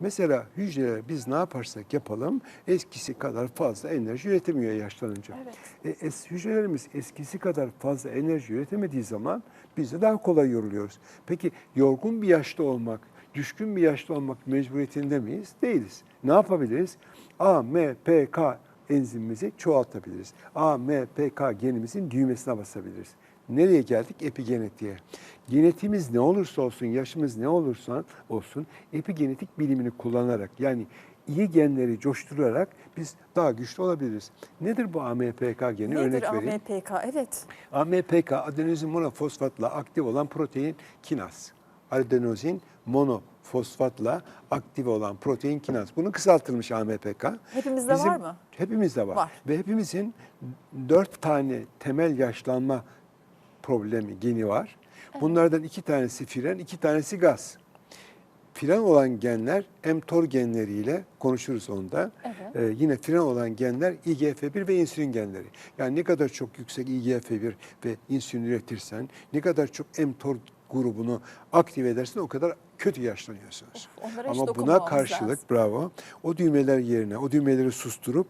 Mesela hücreler biz ne yaparsak yapalım eskisi kadar fazla enerji üretemiyor yaşlanınca. Evet. E, es, hücrelerimiz eskisi kadar fazla enerji üretemediği zaman biz de daha kolay yoruluyoruz. Peki yorgun bir yaşta olmak, düşkün bir yaşta olmak mecburiyetinde miyiz? Değiliz. Ne yapabiliriz? A, M, P, K enzimimizi çoğaltabiliriz. A, M, P, K genimizin düğmesine basabiliriz. Nereye geldik? Epigenetiğe. Genetiğimiz ne olursa olsun, yaşımız ne olursa olsun epigenetik bilimini kullanarak yani iyi genleri coşturarak biz daha güçlü olabiliriz. Nedir bu AMPK geni? Nedir Örnek vereyim. AMPK? Evet. AMPK adenozin monofosfatla aktif olan protein kinaz. Adenozin monofosfatla aktif olan protein kinaz. Bunun kısaltılmış AMPK. Hepimizde var mı? Hepimizde var. Var. Ve hepimizin dört tane temel yaşlanma problemi, geni var. Bunlardan iki tanesi fren, iki tanesi gaz. Fren olan genler mTOR genleriyle konuşuruz onda. Evet. Ee, yine fren olan genler IGF-1 ve insülin genleri. Yani ne kadar çok yüksek IGF-1 ve insülin üretirsen, ne kadar çok mTOR grubunu aktive edersen o kadar kötü yaşlanıyorsunuz. Of, Ama buna karşılık lazım. bravo o düğmeler yerine o düğmeleri susturup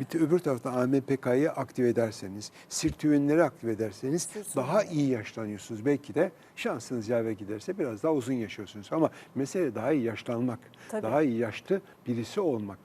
bir de öbür tarafta AMPK'yı aktive ederseniz, sirtüvenleri aktive ederseniz Sirtüvenler. daha iyi yaşlanıyorsunuz. Belki de şansınız yaver giderse biraz daha uzun yaşıyorsunuz. Ama mesele daha iyi yaşlanmak, Tabii. daha iyi yaşlı birisi olmak.